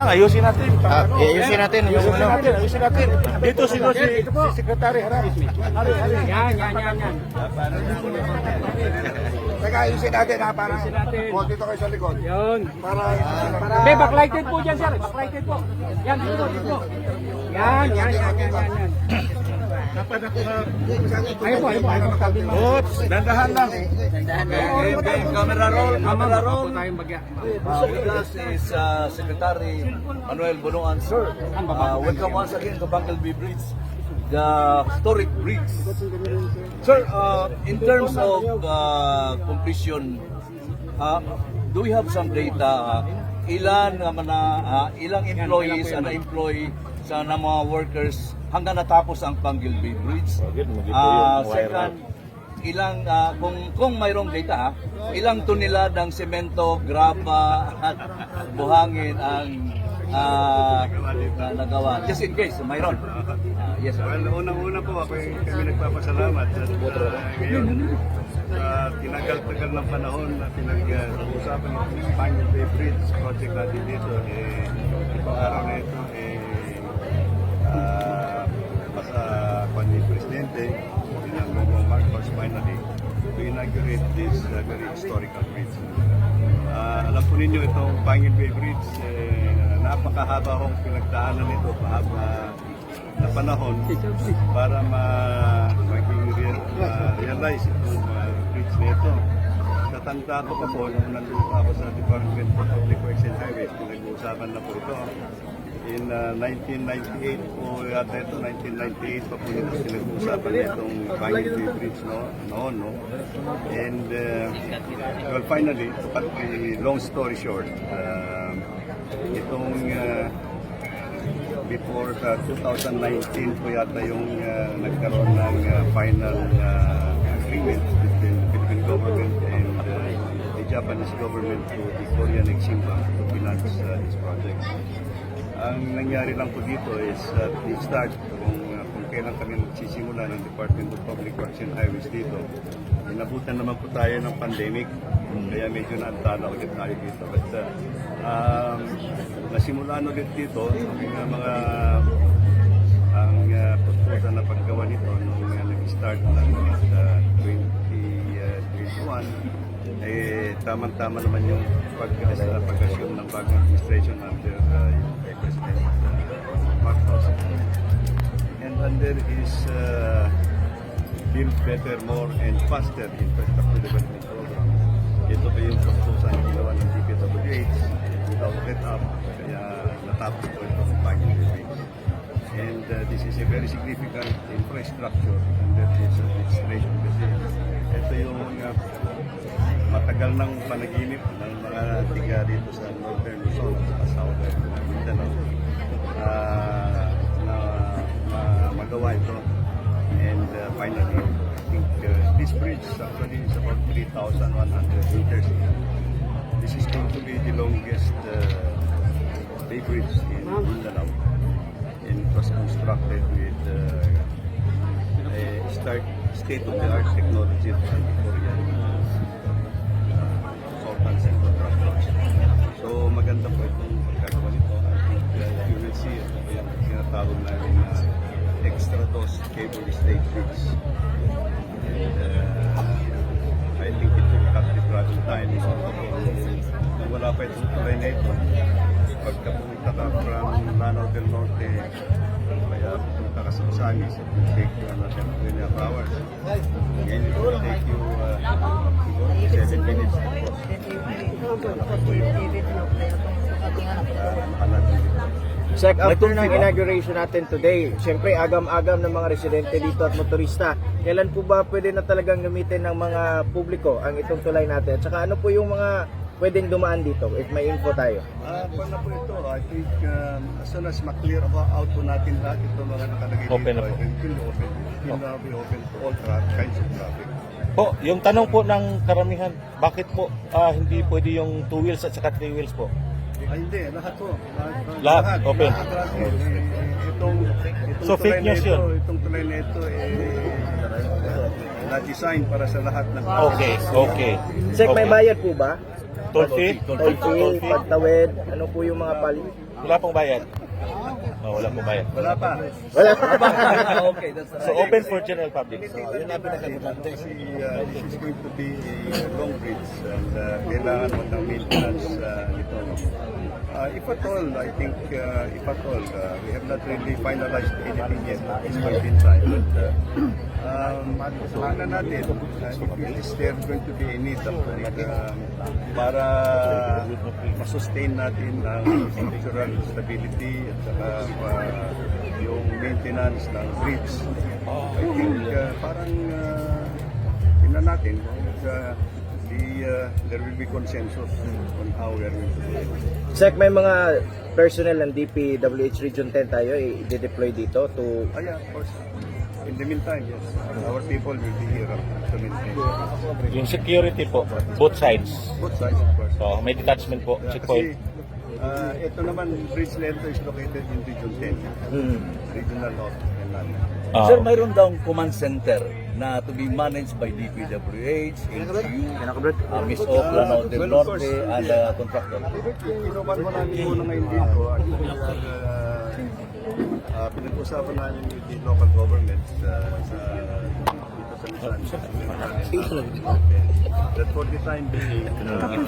Ayusin natin. Ah, ayusin natin, ayusin Ayusin ano? natin. Ayusin natin. Dito si, si, si Secretary Harap. Hari, hari. Yan, yan, yan, yan. Teka, ayusin natin ha. Para, o, dito kayo sa likod. Yun. Para, para, Hindi, backlighted po dyan, sir. Backlighted po. Yan, dito, dito. Yan, yan, yan, yan, yan. yan. Ayun po, ayun po, ayun po. Sabi mo. Oops, dandahan lang. Camera roll, camera roll. Uh, with us is uh, Secretary Manuel Bonoan, sir. Uh, welcome once again to Bangalby Bridge, the historic bridge. Sir, uh, in terms of uh, completion, uh, do we have some data? Uh, ilan naman na uh, ilang employees ang na-employ sa na mga workers hanggang natapos ang Bangalby Bridge? Uh, second, ilang ah, kung kung mayroong data ha, ilang tonelad ng semento, graba at buhangin ang ah, na nagawa. Just in case mayroon. Ah, yes sir. Well, unang-una po ako kami nagpapasalamat at uh, ngayon sa tinagal-tagal ng panahon na pinag-uusapan ng Bangalore Bay Bridge project natin dito, eh, itong araw na ito, eh, inaugurate this uh, very historical bridge. Ah, alam po ninyo itong Bangalore Bay Bridge, eh, napakahaba hong pinagdaanan nito, mahaba na panahon para ma maging real, realize itong uh, bridge na ito. Natanda ko pa po nung nandun pa ako sa Department of Public Works and Highways, pinag-uusapan na po ito. In uh, 1998 po yata ito, 1998 pa po nito pinag-uusapan na itong Bay Bridge no, noon. No? And uh, well, finally, the long story short, uh, itong uh, before uh, 2019 po yata yung uh, nagkaroon ng uh, final uh, agreement between Philippine government and uh, the Japanese government to the Korean Exim Bank to finance uh, this project. Ang nangyari lang po dito is at the start, kung, uh, kung kailan kami magsisimula ng Department of Public Works and Highways dito, inabutan naman po tayo ng pandemic, kaya medyo naantala ulit tayo dito. But uh, um, nasimulaan ulit dito, yung mga ang uh, pagpusa na paggawa nito nung uh, nag-start ng uh, 2021, eh, tamang-tama naman yung pag, pag-assume ng bagong administration under uh, President uh, Marcos. And under his uh, Build Better, More, and Faster Infrastructure Development Program, ito pa yung pagpusa na ginawa ng DPWH without let up, kaya natapos po itong bagong bridge. And uh, this is a very significant infrastructure under this administration kasi ito yung uh, matagal ng panaginip ng mga tiga dito sa Northern Luzon at sa Southern Mindanao uh, na ma- magawa ito. And uh, finally, I think uh, this bridge actually is about 3,100 meters. This is going to be the longest uh, bay bridge in Mindanao. And it was constructed with uh, a start state-of-the-art technology from the And uh, I think it will cut the travel time. So, wala pa itong tulay na ito, pagka pumunta ka from Lanao del Norte, kaya pumunta ka sa Osamis, it will take you another 2 and a half hours. Again, it will take you uh, siguro 7 minutes to cross. Uh. Sec, after ng inauguration natin today, syempre agam-agam ng mga residente dito at motorista, kailan po ba pwede na talagang gamitin ng mga publiko ang itong tulay natin? At saka ano po yung mga pwedeng dumaan dito if may info tayo? Ah, paano po ito? I think um, as soon as ma-clear ako out po natin lahat ito mga nakalagay Open dito, na po. it will be open. Will now be open to all kinds of traffic. Po, yung tanong po ng karamihan, bakit po ah, hindi pwede yung two wheels at saka three wheels po? Ay, hindi. Lahat po. Lahat. Lahat, open. Lahat, lahat. Eh, eh, itong, itong So, fake tulay na news ito, yun? Itong tulay na ito, eh, na-design para sa lahat ng Okay, okay. Sec, may Okay. bayad po ba? Toll fee? Toll fee, pagtawid, ano po yung mga pali? Wala pong bayad. Oh, wala pong bayad. Wala pa. Wala. okay, that's So open for general public. Yun ang pinaka-importante. Kasi uh, this is going to be a long bridge and uh, kailangan mo ng maintenance uh, nito. Uh, if at all, I think, uh, if at all, uh, we have not really finalized anything yet at this point in time. But uh, um, tingnan natin uh, if is there going to be a need actually uh, para masustain natin ang structural stability at saka uh, yung maintenance ng bridge. I think uh, parang uh, tingnan natin kung uh, the, uh, there will be consensus on how we are going to do it. Sek, may mga personnel ng DPWH Region 10 tayo eh, i-deploy dito to Ah, yeah, of course. In the meantime, yes, our people will be here to maintain Yung security po, both sides. both sides, of course. So may detachment po, Kasi checkpoint. Uh, ito naman, Bridge Lento is located in Region 10, Regional North and London. Ah, Sir, mayroon daw command center na to be managed by DPWH, HU, uh, Miss Oakland, del Well, of course, Norte, and uh, contractor. Kinupan mo namin muna ngayon dito. Actually, uh, uh, pinag-usapan namin with the local government uh, sa. That for the time being, uh,